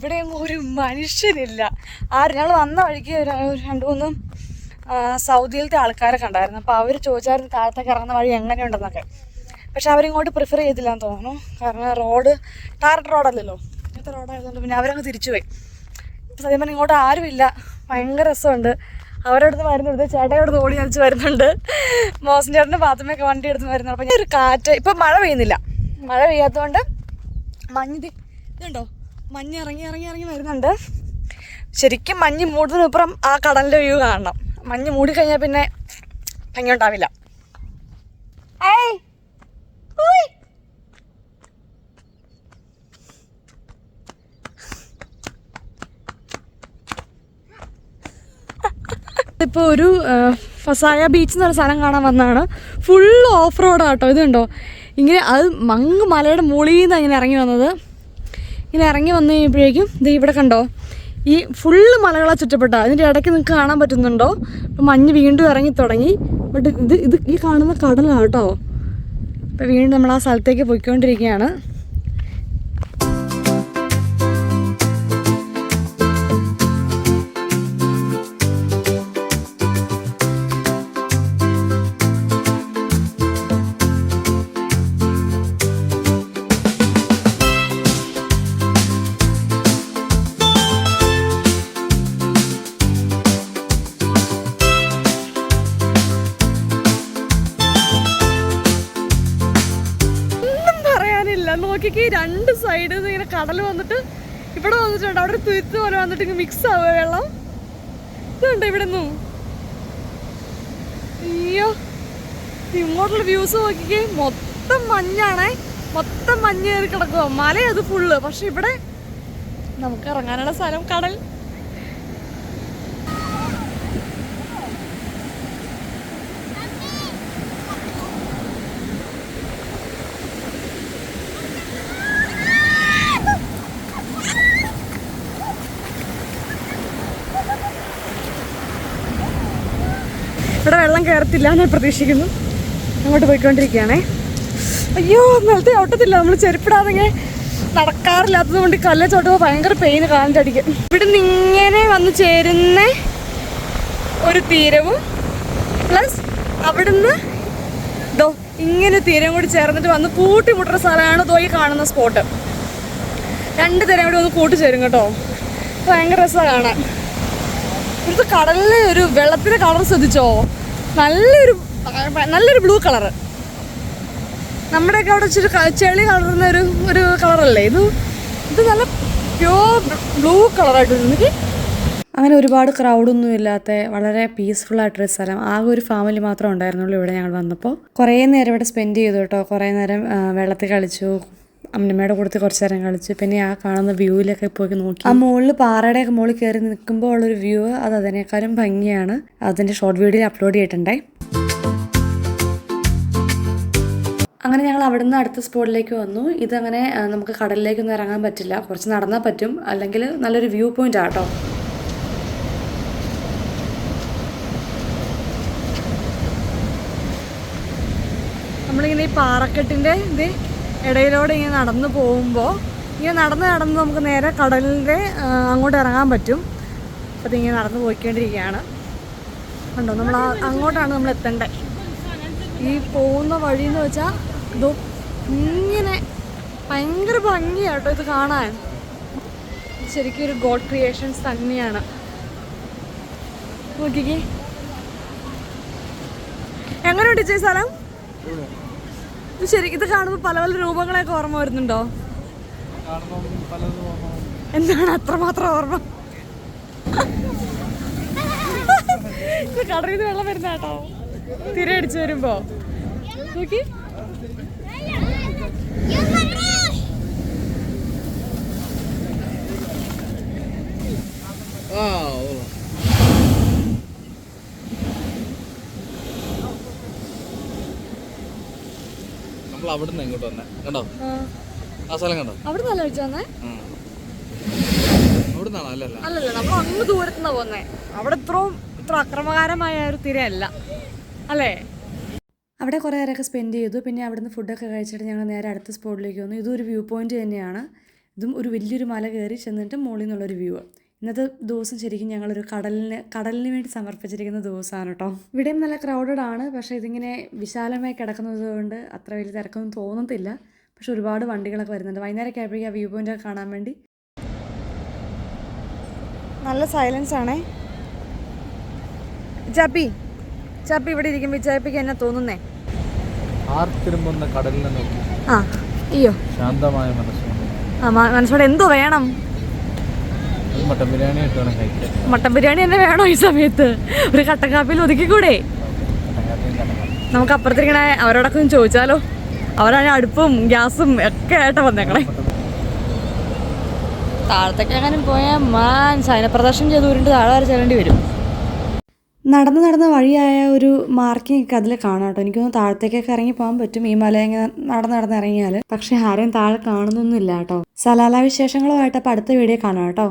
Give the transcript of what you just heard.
ഇവിടെയൊന്നും ഒരു മനുഷ്യനില്ല. ആര് ഞങ്ങൾ വന്ന വഴിക്ക് രണ്ട് മൂന്ന് ആ, സൗദിയിലത്തെ ആൾക്കാരെ കണ്ടായിരുന്നു. അപ്പോൾ അവർ ചോദിച്ചായിരുന്നു താഴത്തേക്ക് ഇറങ്ങുന്ന വഴി എങ്ങനെയുണ്ടെന്നൊക്കെ. പക്ഷെ അവരിങ്ങോട്ട് പ്രിഫർ ചെയ്തില്ല എന്ന് തോന്നുന്നു. കാരണം റോഡ് ടാറിട്ട് റോഡല്ലല്ലോ ഇങ്ങനത്തെ റോഡായതുകൊണ്ട് പിന്നെ അവരങ്ങ് തിരിച്ചു പോയി. ഇപ്പം സത്യം പറഞ്ഞാൽ ഇങ്ങോട്ട് ആരുമില്ല ഭയങ്കര രസമുണ്ട്. അവരുടെ അടുത്ത് വരുന്നുണ്ട് ചേട്ടയോട് ഓടി അടിച്ച് വരുന്നുണ്ട്. മോസൻ ചേട്ടന്റെ ബാത്റൂമൊക്കെ വണ്ടി എടുത്ത് വരുന്നുണ്ട്. അപ്പം ഞാൻ ഒരു കാറ്റ് ഇപ്പം മഴ പെയ്യുന്നില്ല. മഴ പെയ്യാത്തതുകൊണ്ട് മഞ്ഞ് ഇതുണ്ടോ? മഞ്ഞ് ഇറങ്ങി ഇറങ്ങി ഇറങ്ങി വരുന്നുണ്ട്. ശരിക്കും മഞ്ഞ് മൂടുന്നതിനപ്പുറം ആ കടലിന്റെ വ്യൂ കാണണം. മഞ്ഞ് മൂടിക്കഴിഞ്ഞാൽ പിന്നെ ഭംഗി ഉണ്ടാവില്ല. ഇപ്പോൾ ഒരു ഫസായ ബീച്ച് എന്ന് പറഞ്ഞ സ്ഥലം കാണാൻ വന്നതാണ്. ഫുൾ ഓഫ് റോഡാണ് കേട്ടോ ഇതുണ്ടോ? ഇങ്ങനെ അത് മങ്ങ് മലയുടെ മുകളിൽ നിന്ന് ഇങ്ങനെ ഇറങ്ങി വന്നത്. ഇങ്ങനെ ഇറങ്ങി വന്നു കഴിയുമ്പോഴേക്കും ഇത് ഇവിടെ കണ്ടോ ഈ ഫുള്ള് മലകളാണ് ചുറ്റപ്പെട്ട അതിന്റെ ഇടയ്ക്ക് നിങ്ങൾക്ക് കാണാൻ പറ്റുന്നുണ്ടോ? മഞ്ഞ് വീണ്ടും ഇറങ്ങി തുടങ്ങി. ബട്ട് ഇത് ഇത് ഈ കാണുന്ന കടലാണ് കേട്ടോ ഇപ്പം വീണ്ടും നമ്മൾ ആ സ്ഥലത്തേക്ക് പോയിക്കൊണ്ടിരിക്കുകയാണ്. നോക്കിക്ക് രണ്ട് സൈഡിൽ നിന്ന് ഇങ്ങനെ കടൽ വന്നിട്ട് ഇവിടെ വന്നിട്ടുണ്ട്. അവിടെ തുരുത്ത് പോലെ വന്നിട്ട് ഇങ്ങനെ മിക്സ് ആവുക വെള്ളം. ഇതുണ്ട് ഇവിടെ അയ്യോ ഇങ്ങോട്ടുള്ള വ്യൂസ് നോക്കിക്കേ. മൊത്തം മഞ്ഞാണേ. മൊത്തം മഞ്ഞ് കയറി കിടക്കുക മല അത് ഫുള്ള് പക്ഷെ ഇവിടെ നമുക്ക് ഇറങ്ങാനുള്ള സ്ഥലം കടൽ. ഇവിടെ വെള്ളം കയറത്തില്ല ഞാൻ പ്രതീക്ഷിക്കുന്നു. അങ്ങോട്ട് പോയിക്കൊണ്ടിരിക്കുകയാണേ. അയ്യോ നിലത്തെ ചവിട്ടത്തില്ല നമ്മൾ ചെരുപ്പിടാതെ നടക്കാറില്ലാത്തത് കൊണ്ട് കല്ല ചവിട്ടുമ്പോൾ ഭയങ്കര പെയിന് കാലിന്റെ അടിക്ക്. ഇവിടെ നിന്ന് ഇങ്ങനെ വന്ന് ചേരുന്ന ഒരു തീരവും പ്ലസ് അവിടുന്ന് ദോ ഇങ്ങനെ തീരം കൂടി ചേർന്നിട്ട് വന്ന് കൂട്ടിമുട്ടുന്ന സ്ഥലമാണ് ദോ ഈ കാണുന്ന സ്പോട്ട് രണ്ട് തീരം കൂടി ഒന്ന് കൂട്ടിച്ചേരും കേട്ടോ. ഭയങ്കര രസമാണ് കാണാൻ. ഇവിടുത്തെ കടലിലെ ഒരു വെള്ളത്തിന്റെ കളർ ശ്രദ്ധിച്ചോ? നല്ലൊരു നല്ലൊരു ബ്ലൂ കളർ നമ്മുടെയൊക്കെ അവിടെ ചെളി കളർന്ന ഒരു ഒരു കളറല്ലേ ഇത് ഇത് നല്ല പ്യൂർ ബ്ലൂ കളറായിട്ട് എനിക്ക് അങ്ങനെ ഒരുപാട് ക്രൗഡൊന്നും ഇല്ലാത്ത വളരെ പീസ്ഫുൾ ആയിട്ടൊരു സ്ഥലം. ആകെ ഒരു ഫാമിലി മാത്രമേ ഉണ്ടായിരുന്നുള്ളൂ ഇവിടെ ഞങ്ങൾ വന്നപ്പോൾ. കുറേ നേരം ഇവിടെ സ്പെൻഡ് ചെയ്തു കേട്ടോ. കുറേ നേരം വെള്ളത്തിൽ കളിച്ചു. അമ്മമ്മയുടെ കൂടത്തിൽ കുറച്ച് നേരം കളിച്ചു പിന്നെ ആ കാണുന്ന വ്യൂവിലൊക്കെ പോയി നോക്കി. ആ മുകളിൽ പാറയുടെ ഒക്കെ മുകളിൽ കയറി നിൽക്കുമ്പോൾ ഉള്ളൊരു വ്യൂ അത് അതിനേക്കാളും ഭംഗിയാണ്. അതിന്റെ ഷോർട്ട് വീഡിയോയിൽ അപ്ലോഡ് ചെയ്തിട്ടുണ്ടായി അങ്ങനെ ഞങ്ങൾ അവിടുന്ന് അടുത്ത സ്പോട്ടിലേക്ക് വന്നു. ഇതങ്ങനെ നമുക്ക് കടലിലേക്കൊന്നും ഇറങ്ങാൻ പറ്റില്ല. കുറച്ച് നടന്നാൽ പറ്റും. അല്ലെങ്കിൽ നല്ലൊരു വ്യൂ പോയിന്റ് ആട്ടോ. നമ്മളിങ്ങനെ ഈ പാറക്കെട്ടിന്റെ ഇത് ഇടയിലൂടെ ഇങ്ങനെ നടന്നു പോകുമ്പോൾ ഇങ്ങനെ നടന്ന് നടന്ന് നമുക്ക് നേരെ കടലിന്റെ അങ്ങോട്ട് ഇറങ്ങാൻ പറ്റും. അപ്പോൾ ഇതിങ്ങനെ നടന്ന് പോയിക്കൊണ്ടിരിക്കുകയാണ്. കണ്ടോ നമ്മൾ അങ്ങോട്ടാണ് നമ്മൾ എത്തേണ്ടത്. ഈ പോകുന്ന വഴി എന്ന് വെച്ചാൽ ഇതോ ഇങ്ങനെ ഭയങ്കര ഭംഗിയാട്ടോ ഇത് കാണാൻ. ശരിക്കും ഒരു ഗോഡ് ക്രിയേഷൻസ് തന്നെയാണ്. നോക്കിക്കേ. എങ്ങനെയുണ്ട് ചേച്ചി സ്ഥലം? ഇത് ശരി ഇത് കാണുമ്പോൾ പല പല രൂപങ്ങളൊക്കെ ഓർമ്മ വരുന്നുണ്ടോ? എന്താണ് അത്രമാത്രം ഓർമ്മ? നിന്ന് വെള്ളം വരുന്ന കേട്ടോ. തിര അടിച്ചു വരുമ്പോ. നോക്കി. നമ്മൾ അവിടുന്ന് ഇങ്ങോട്ട് വന്നെ. കണ്ടോ? ആ. സ്ഥലം കണ്ടോ? അവിടെ നല്ല വിളിച്ചു വന്നേ? അവിടുന്നാണോ? അല്ലല്ല. അല്ലല്ല നമ്മൾ അങ്ങ് ദൂരത്തുനിന്നാ പോന്നേ അവിടെ ഇത്രയും ഇത്ര അക്രമകാരമായ ഒരു തിരയല്ല. അല്ലേ? അവിടെ കുറേ നേരമൊക്കെ സ്പെൻഡ് ചെയ്തു. പിന്നെ അവിടുന്ന് ഫുഡൊക്കെ കഴിച്ചിട്ട് ഞങ്ങൾ നേരെ അടുത്ത സ്പോട്ടിലേക്ക് വന്നു. ഇതും ഒരു വ്യൂ പോയിന്റ് തന്നെയാണ്. ഇതും ഒരു വലിയൊരു മല കയറി ചെന്നിട്ട് മുകളിൽ നിന്നുള്ളൊരു വ്യൂ ഇന്നത്തെ ദിവസം ശരിക്കും ഞങ്ങളൊരു കടലിന് കടലിന് വേണ്ടി സമർപ്പിച്ചിരിക്കുന്ന ദിവസമാണ് കേട്ടോ. ഇവിടെയും നല്ല ക്രൗഡഡ് ആണ്. പക്ഷേ ഇതിങ്ങനെ വിശാലമായി കിടക്കുന്നത് കൊണ്ട് അത്ര വലിയ തിരക്കൊന്നും തോന്നത്തില്ല. പക്ഷെ ഒരുപാട് വണ്ടികളൊക്കെ വരുന്നുണ്ട്. വൈകുന്നേരം ആയപ്പോഴേക്കും ആ വ്യൂ പോയിന്റ് ഒക്കെ കാണാൻ വേണ്ടി. നല്ല സൈലൻസ് ആണേ. ചാപ്പി ചാപ്പി ഇവിടെ ഇരിക്കും ചാപ്പിക്ക് എന്നാ തോന്നുന്നേ? ആർത്തിരുമ്പുന്ന കടലിനെ നോക്കി. ആ അയ്യോ. ശാന്തമായ ആ മനസ്സോടെ എന്തോ വേണം. മട്ടൻ ബിരിയാണി തന്നെ വേണോ ഈ സമയത്ത്? ഒരു കട്ടൻ കാപ്പിയിൽ ഒതുക്കിക്കൂടെ? നമുക്ക് അപ്പുറത്തിരിക്കണ അവരോടൊക്കെ ഒന്ന് ചോദിച്ചാലോ? അവരാണ് അടുപ്പും ഗ്യാസും ഒക്കെ ആയിട്ട് വന്നേക്കണെ. താഴത്തേക്ക് എങ്ങാനും പോയാൽ മാൻ ശയനപ്രദർശനം ചെയ്ത് ഊരിണ്ട് താഴെ വരെ ചെല്ലേണ്ടി വരും. നടന്ന് നടന്ന വഴിയായ ഒരു മാർക്കിംഗ് ഒക്കെ അതിൽ കാണാം കേട്ടോ. എനിക്കൊന്ന് താഴത്തേക്കൊക്കെ ഇറങ്ങി പോകാൻ പറ്റും. ഈ മല ഇങ്ങനെ നടന്ന് നടന്ന് ഇറങ്ങിയാൽ പക്ഷെ ആരെയും താഴെ കാണുന്നൊന്നുമില്ല കേട്ടോ. സലാല വിശേഷങ്ങളുമായിട്ട് അപ്പം അടുത്ത വീഡിയോ കാണാം കേട്ടോ.